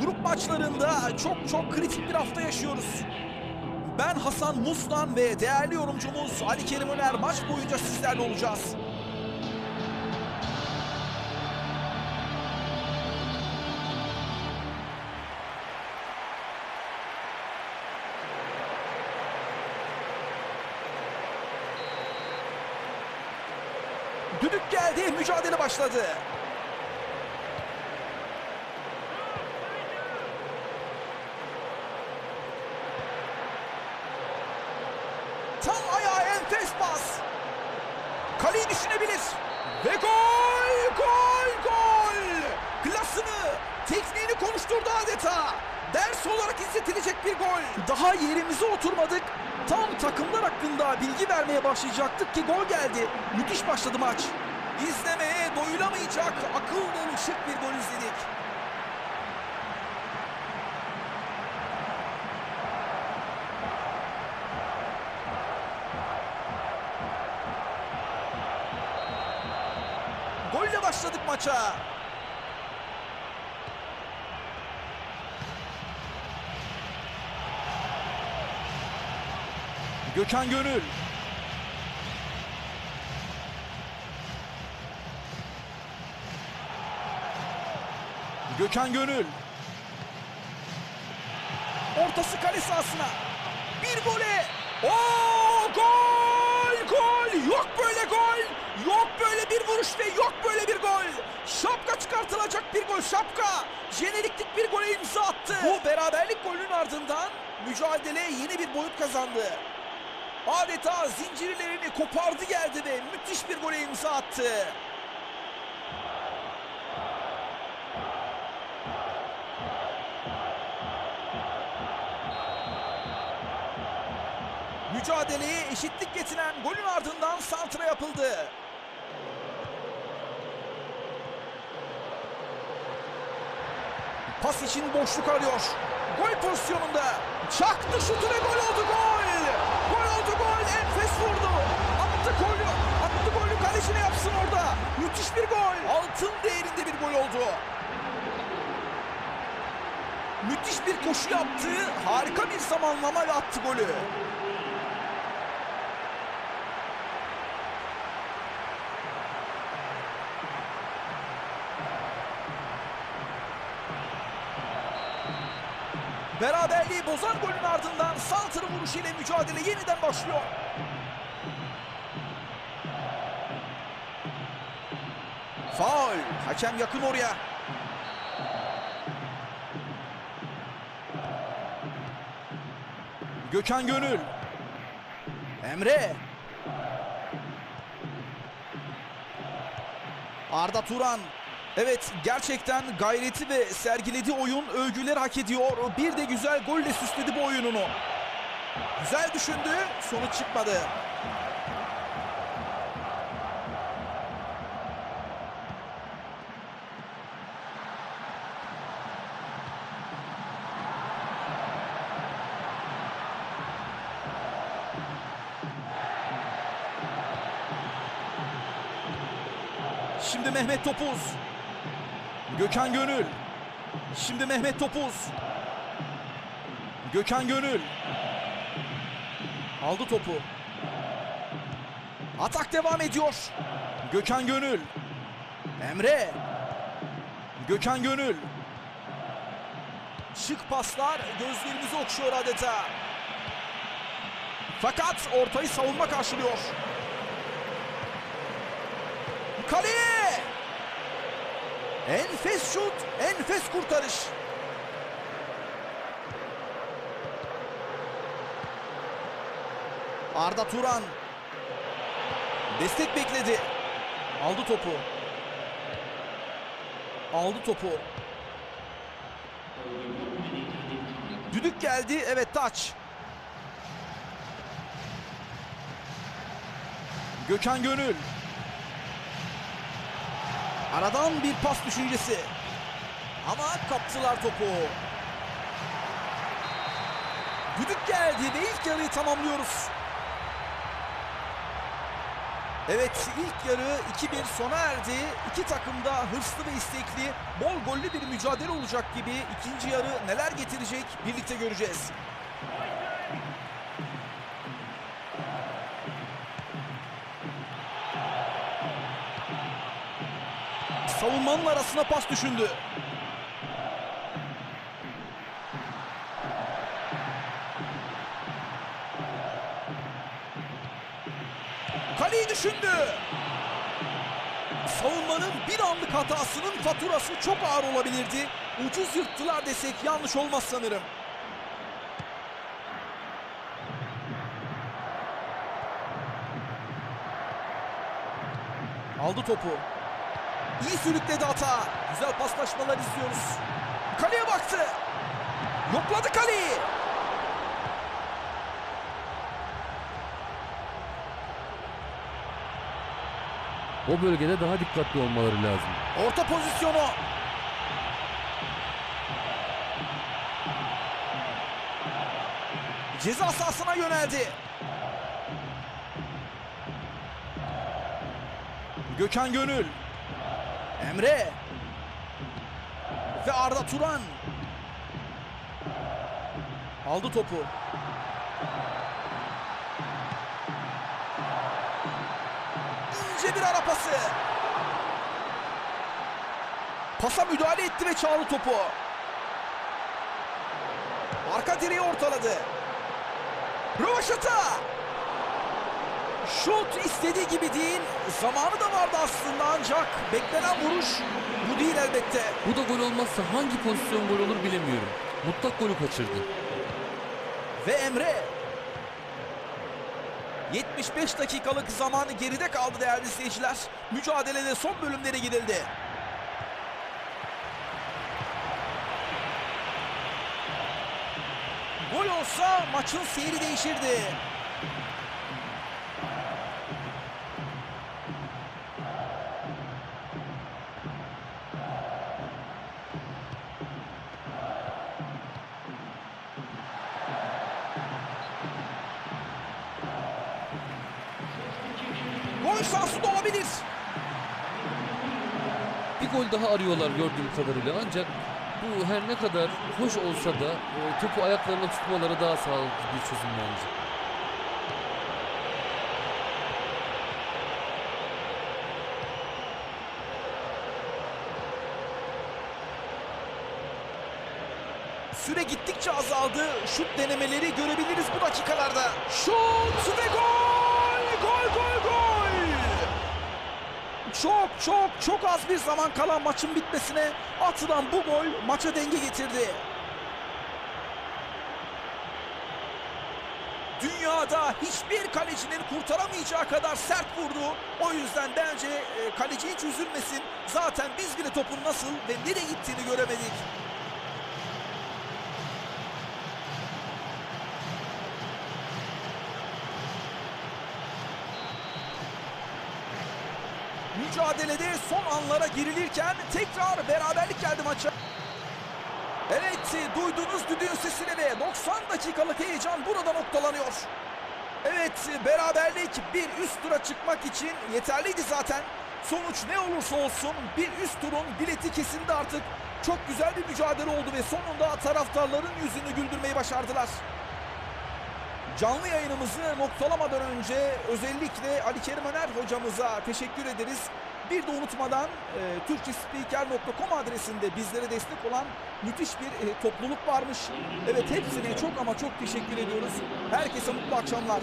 Grup maçlarında çok çok kritik bir hafta yaşıyoruz. Ben Hasan Muslan ve değerli yorumcumuz Ali Kerim Öner maç boyunca sizlerle olacağız. Düdük geldi, mücadele başladı. Tam ayağa enfes pas. Kaleyi düşünebilir. Ve gol! Gol! Gol! Klasını, tekniğini konuşturdu adeta. Ders olarak izletilecek bir gol. Daha yerimize oturmadık. Tam takımlar hakkında bilgi vermeye başlayacaktık ki gol geldi. Müthiş başladı maç. İzlemeye doyulamayacak akıl dolu şık bir gol izledik. Golle başladık maça. Gökhan Gönül. Gökhan Gönül. Ortası kale sahasına. Bir gole. Oo vuruş ve yok böyle bir gol! Şapka çıkartılacak bir gol şapka! Jeneriklik bir gole imza attı. Bu beraberlik golünün ardından mücadele yeni bir boyut kazandı. Adeta zincirlerini kopardı geldi ve müthiş bir gole imza attı. Mücadeleye eşitlik getiren golün ardından santra yapıldı. Pas için boşluk arıyor. Gol pozisyonunda. Çaktı şutu ve gol oldu gol. Gol oldu gol. Enfes vurdu. Attı golü. Attı golü kalecine yapsın orada. Müthiş bir gol. Altın değerinde bir gol oldu. Müthiş bir koşu yaptı. Harika bir zamanlamayla attı golü. Beraberliği bozan golün ardından Saltır'ı vuruşuyla mücadele yeniden başlıyor. Faul. Hakem yakın oraya. Gökhan Gönül. Emre. Arda Turan. Evet gerçekten gayreti ve sergilediği oyun övgüler hak ediyor. Bir de güzel golle süsledi bu oyununu. Güzel düşündü, sonuç çıkmadı. Şimdi Mehmet Topuz. Gökhan Gönül. Şimdi Mehmet Topuz. Gökhan Gönül. Aldı topu. Atak devam ediyor. Gökhan Gönül. Emre. Gökhan Gönül. Şık paslar gözlerimizi okşuyor adeta. Fakat ortayı savunma karşılıyor. Kaleye! Enfes şut, enfes kurtarış. Arda Turan destek bekledi. Aldı topu. Aldı topu. Düdük geldi. Evet taç. Gökhan Gönül. Aradan bir pas düşüncesi. Ama kaptılar topu. Düdük geldi ve ilk yarıyı tamamlıyoruz. Evet ilk yarı 2-1 sona erdi. İki takım da hırslı ve istekli, bol gollü bir mücadele olacak gibi. İkinci yarı neler getirecek birlikte göreceğiz. Savunmanın arasına pas düşündü. Kaleyi düşündü. Savunmanın bir anlık hatasının faturası çok ağır olabilirdi. Ucuz yırttılar desek yanlış olmaz sanırım. Aldı topu. İyi sürükledi hata. Güzel paslaşmalar izliyoruz. Kaleye baktı. Yokladı kaleyi. O bölgede daha dikkatli olmaları lazım. Orta pozisyonu. Ceza sahasına yöneldi. Gökhan Gönül. Emre. Ve Arda Turan. Aldı topu. İnce bir ara pası. Pasa müdahale etti ve çağırdı topu. Arka direği ortaladı. Rövaşata. Şut istediği gibi değil. Zamanı da vardı aslında ancak beklenen vuruş bu değil elbette. Bu da gol olmazsa hangi pozisyon gol olur bilemiyorum. Mutlak golü kaçırdı. Ve Emre. 75 dakikalık zamanı geride kaldı değerli izleyiciler. Mücadelede son bölümlere gidildi. Gol olsa maçın seyri değişirdi. Şansı da olabilir. Bir gol daha arıyorlar gördüğüm kadarıyla ancak bu her ne kadar hoş olsa da e, topu ayaklarına tutmaları daha sağlıklı bir çözüm bence. Süre gittikçe azaldı. Şut denemeleri görebiliriz bu dakikalarda. Şut ve gol! Gol gol gol! Çok çok çok az bir zaman kalan maçın bitmesine atılan bu gol maça denge getirdi. Dünyada hiçbir kalecinin kurtaramayacağı kadar sert vurdu. O yüzden bence e, kaleci hiç üzülmesin. Zaten biz bile topun nasıl ve nereye gittiğini göremedik. Mücadelede son anlara girilirken tekrar beraberlik geldi maça. Evet duyduğunuz düdüğün sesini ve 90 dakikalık heyecan burada noktalanıyor. Evet beraberlik bir üst tura çıkmak için yeterliydi zaten. Sonuç ne olursa olsun bir üst turun bileti kesildi artık. Çok güzel bir mücadele oldu ve sonunda taraftarların yüzünü güldürmeyi başardılar. Canlı yayınımızı noktalamadan önce özellikle Ali Kerim Öner hocamıza teşekkür ederiz. Bir de unutmadan e, türkçespiker.com adresinde bizlere destek olan müthiş bir e, topluluk varmış. Evet hepsine çok ama çok teşekkür ediyoruz. Herkese mutlu akşamlar.